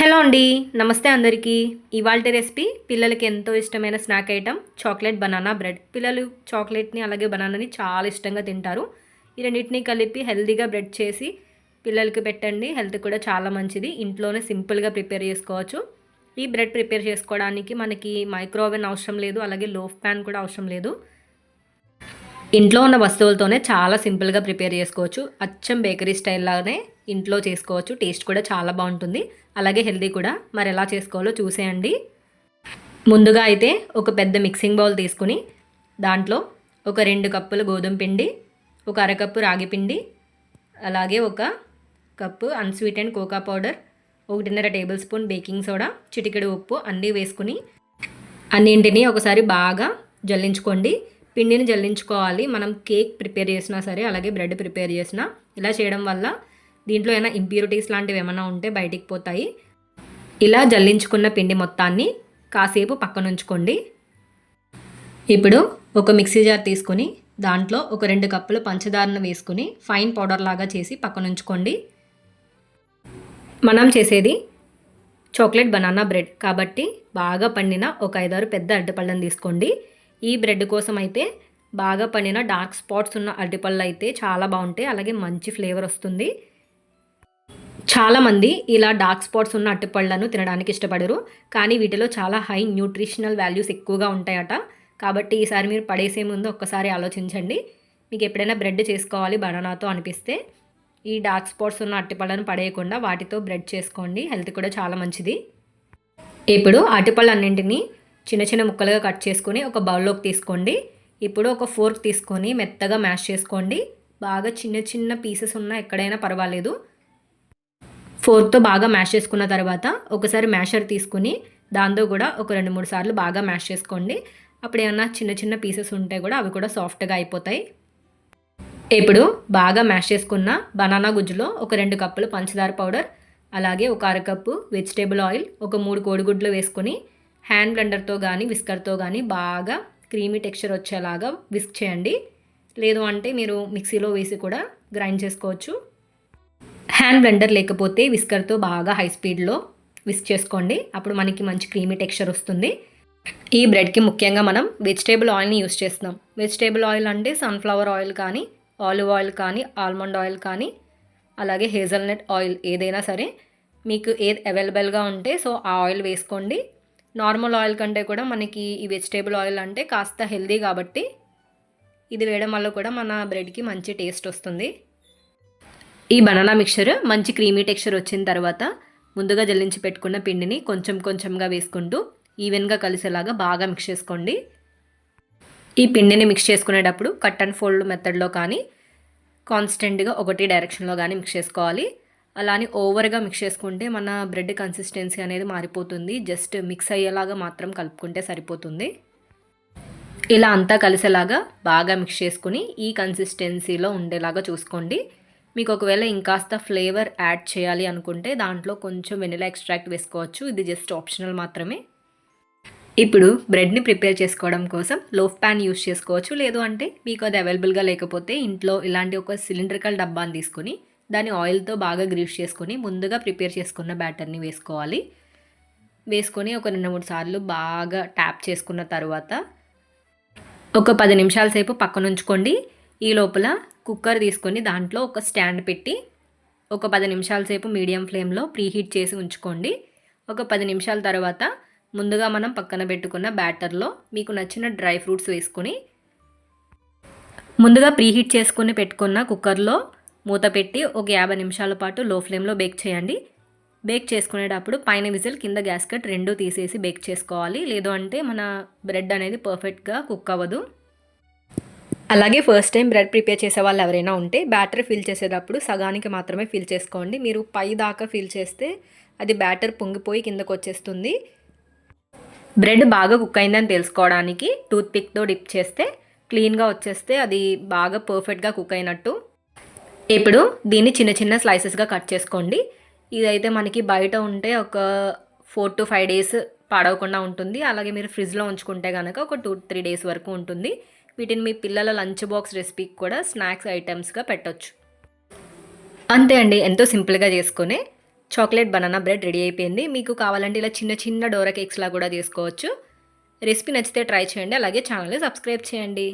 Hello అండి నమస్తే అందరికీ. ఇవాళ రెసిపీ పిల్లలకి ఎంతో ఇష్టమైన snack item chocolate banana bread. పిల్లలు చాక్లెట్ని అలాగే బనానాని చాలా ఇష్టంగా తింటారు. ఈ రెండింటిని కలిపి హెల్తీగా బ్రెడ్ చేసి పిల్లలకి పెట్టండి. హెల్త్ కూడా చాలా మంచిది. ఇంట్లోనే సింపుల్గా ప్రిపేర్ చేసుకోవచ్చు. ఈ బ్రెడ్ ప్రిపేర్ చేసుకోవడానికి మనకి మైక్రోవెన్ అవసరం లేదు అలాగే లోఫ్ ప్యాన్ కూడా అవసరం లేదు. ఇంట్లో ఉన్న వస్తువులతోనే చాలా సింపుల్గా ప్రిపేర్ చేసుకోవచ్చు. అచ్చం బేకరీ స్టైల్లానే ఇంట్లో చేసుకోవచ్చు. టేస్ట్ కూడా చాలా బాగుంటుంది. అలాగే హెల్దీ కూడా. మరి ఎలా చేసుకోవాలో చూసేయండి. ముందుగా అయితే ఒక పెద్ద మిక్సింగ్ బౌల్ తీసుకుని దాంట్లో ఒక రెండు కప్పులు గోధుమ పిండి ఒక అరకప్పు రాగి పిండి అలాగే ఒక కప్పు అన్స్వీటెండ్ కోకా పౌడర్ ఒకటిన్నర టేబుల్ స్పూన్ బేకింగ్ సోడా చిటికెడు ఉప్పు అన్నీ వేసుకుని అన్నింటినీ ఒకసారి బాగా జల్లించుకోండి. పిండిని జల్లించుకోవాలి. మనం కేక్ ప్రిపేర్ చేసినా సరే అలాగే బ్రెడ్ ప్రిపేర్ చేసినా ఇలా చేయడం వల్ల దీంట్లో ఏమైనా ఇంప్యూరిటీస్ లాంటివి ఏమైనా ఉంటే బయటికి పోతాయి. ఇలా జల్లించుకున్న పిండి మొత్తాన్ని కాసేపు పక్కన ఉంచుకోండి. ఇప్పుడు ఒక మిక్సీ జార్ తీసుకొని దాంట్లో ఒక రెండు కప్పులు పంచదారను వేసుకుని ఫైన్ పౌడర్ లాగా చేసి పక్కన ఉంచుకోండి. మనం చేసేది చాక్లెట్ బనానా బ్రెడ్ కాబట్టి బాగా పండిన ఒక ఐదారు పెద్ద అరటిపళ్ళను తీసుకోండి. ఈ బ్రెడ్ కోసం అయితే బాగా పండిన డార్క్ స్పాట్స్ ఉన్న అరటిపళ్ళు అయితే చాలా బాగుంటాయి. అలాగే మంచి ఫ్లేవర్ వస్తుంది. చాలామంది ఇలా డార్క్ స్పాట్స్ ఉన్న అరటిపళ్ళను తినడానికి ఇష్టపడరు. కానీ వీటిలో చాలా హై న్యూట్రిషనల్ వాల్యూస్ ఎక్కువగా ఉంటాయట. కాబట్టి ఈసారి మీరు పడేసే ముందు ఒక్కసారి ఆలోచించండి. మీకు ఎప్పుడైనా బ్రెడ్ చేసుకోవాలి బనానాతో అనిపిస్తే ఈ డార్క్ స్పాట్స్ ఉన్న అరటిపళ్ళను పడేయకుండా వాటితో బ్రెడ్ చేసుకోండి. హెల్త్ కూడా చాలా మంచిది. ఇప్పుడు అరటిపళ్ళు అన్నింటినీ చిన్న చిన్న ముక్కలుగా కట్ చేసుకొని ఒక బౌల్లోకి తీసుకోండి. ఇప్పుడు ఒక ఫోర్క్ తీసుకొని మెత్తగా మ్యాష్ చేసుకోండి. బాగా చిన్న చిన్న పీసెస్ ఉన్నా ఎక్కడైనా పర్వాలేదు. ఫోర్క్తో బాగా మ్యాష్ చేసుకున్న తర్వాత ఒకసారి మ్యాషర్ తీసుకుని దాంతో కూడా ఒక రెండు మూడు సార్లు బాగా మ్యాష్ చేసుకోండి. అప్పుడు ఏమన్నా చిన్న చిన్న పీసెస్ ఉంటే కూడా అవి కూడా సాఫ్ట్గా అయిపోతాయి. ఇప్పుడు బాగా మ్యాష్ చేసుకున్న బనానా గుజ్జులో ఒక రెండు కప్పులు పంచదార పౌడర్ అలాగే ఒక అరకప్పు వెజిటేబుల్ ఆయిల్ ఒక మూడు కోడిగుడ్లు వేసుకొని హ్యాండ్ బ్లెండర్తో కానీ విస్కర్తో కానీ బాగా క్రీమీ టెక్స్చర్ వచ్చేలాగా విస్క్ చేయండి. లేదు అంటే మీరు మిక్సీలో వేసి కూడా గ్రైండ్ చేసుకోవచ్చు. హ్యాండ్ బ్లెండర్ లేకపోతే విస్కర్తో బాగా హై స్పీడ్లో విస్క్ చేసుకోండి. అప్పుడు మనకి మంచి క్రీమీ టెక్స్చర్ వస్తుంది. ఈ బ్రెడ్కి ముఖ్యంగా మనం వెజిటేబుల్ ఆయిల్ని యూస్ చేస్తున్నాం. వెజిటేబుల్ ఆయిల్ అంటే సన్ఫ్లవర్ ఆయిల్ కానీ ఆలివ్ ఆయిల్ కానీ ఆల్మండ్ ఆయిల్ కానీ అలాగే హేజల్నట్ ఆయిల్ ఏదైనా సరే మీకు ఏది అవైలబుల్గా ఉంటే సో ఆ ఆయిల్ వేసుకోండి. నార్మల్ ఆయిల్ కంటే కూడా మనకి ఈ వెజిటేబుల్ ఆయిల్ అంటే కాస్త హెల్దీ కాబట్టి ఇది వేయడం వల్ల కూడా మన బ్రెడ్కి మంచి టేస్ట్ వస్తుంది. ఈ బనానా మిక్చర్ మంచి క్రీమీ టెక్స్చర్ వచ్చిన తర్వాత ముందుగా జల్లించి పెట్టుకున్న పిండిని కొంచెం కొంచెంగా వేసుకుంటూ ఈవెన్గా కలిసేలాగా బాగా మిక్స్ చేసుకోండి. ఈ పిండిని మిక్స్ చేసుకునేటప్పుడు కట్ అండ్ ఫోల్డ్ మెథడ్లో కానీ కాన్స్టెంట్గా ఒకటి డైరెక్షన్లో కానీ మిక్స్ చేసుకోవాలి. అలా అని ఓవర్గా మిక్స్ చేసుకుంటే మన బ్రెడ్ కన్సిస్టెన్సీ అనేది మారిపోతుంది. జస్ట్ మిక్స్ అయ్యేలాగా మాత్రం కలుపుకుంటే సరిపోతుంది. ఇలా అంతా కలిసేలాగా బాగా మిక్స్ చేసుకుని ఈ కన్సిస్టెన్సీలో ఉండేలాగా చూసుకోండి. మీకు ఒకవేళ ఇంకాస్త ఫ్లేవర్ యాడ్ చేయాలి అనుకుంటే దాంట్లో కొంచెం వెనిలా ఎక్స్ట్రాక్ట్ వేసుకోవచ్చు. ఇది జస్ట్ ఆప్షనల్ మాత్రమే. ఇప్పుడు బ్రెడ్ని ప్రిపేర్ చేసుకోవడం కోసం లోఫ్ ప్యాన్ యూస్ చేసుకోవచ్చు. లేదు అంటే మీకు అది అవైలబుల్గా లేకపోతే ఇంట్లో ఇలాంటి ఒక సిలిండ్రికల్ డబ్బాని తీసుకుని దాన్ని ఆయిల్తో బాగా గ్రీస్ చేసుకొని ముందుగా ప్రిపేర్ చేసుకున్న బ్యాటర్ని వేసుకోవాలి. వేసుకొని ఒక రెండు మూడు సార్లు బాగా ట్యాప్ చేసుకున్న తర్వాత ఒక పది నిమిషాల సేపు పక్కన ఉంచుకోండి. ఈ లోపల కుక్కర్ తీసుకొని దాంట్లో ఒక స్టాండ్ పెట్టి ఒక పది నిమిషాల సేపు మీడియం ఫ్లేమ్లో ప్రీహీట్ చేసి ఉంచుకోండి. ఒక పది నిమిషాల తర్వాత ముందుగా మనం పక్కన పెట్టుకున్న బ్యాటర్లో మీకు నచ్చిన డ్రై ఫ్రూట్స్ వేసుకొని ముందుగా ప్రీహీట్ చేసుకుని పెట్టుకున్న కుక్కర్లో మూత పెట్టి ఒక యాభై నిమిషాల పాటు లో ఫ్లేమ్లో బేక్ చేయండి. బేక్ చేసుకునేటప్పుడు పైన విజిల్ కింద గ్యాస్ కట్ రెండు తీసేసి బేక్ చేసుకోవాలి. లేదు అంటే మన బ్రెడ్ అనేది పర్ఫెక్ట్గా కుక్ అవ్వదు. అలాగే ఫస్ట్ టైం బ్రెడ్ ప్రిపేర్ చేసే వాళ్ళు ఎవరైనా ఉంటే బ్యాటర్ ఫిల్ చేసేటప్పుడు సగానికి మాత్రమే ఫిల్ చేసుకోండి. మీరు పై దాకా ఫిల్ చేస్తే అది బ్యాటర్ పొంగిపోయి కిందకు వచ్చేస్తుంది. బ్రెడ్ బాగా కుక్ అయిందని తెలుసుకోవడానికి టూత్ పిక్తో డిప్ చేస్తే క్లీన్గా వచ్చేస్తే అది బాగా పర్ఫెక్ట్గా కుక్ అయినట్టు. ఇప్పుడు దీన్ని చిన్న చిన్న స్లైసెస్గా కట్ చేసుకోండి. ఇదైతే మనకి బయట ఉంటే ఒక ఫోర్ టు ఫైవ్ డేస్ పాడవకుండా ఉంటుంది. అలాగే మీరు ఫ్రిడ్జ్లో ఉంచుకుంటే కనుక ఒక టూ త్రీ డేస్ వరకు ఉంటుంది. వీటిని మీ పిల్లల లంచ్ బాక్స్ రెసిపీకి కూడా స్నాక్స్ ఐటమ్స్గా పెట్టొచ్చు. అంతే అండి ఎంతో సింపుల్గా చేసుకునే చాక్లెట్ బనానా బ్రెడ్ రెడీ అయిపోయింది. మీకు కావాలంటే ఇలా చిన్న చిన్న డోరా కేక్స్లా కూడా చేసుకోవచ్చు. రెసిపీ నచ్చితే ట్రై చేయండి. అలాగే ఛానల్ని సబ్స్క్రైబ్ చేయండి.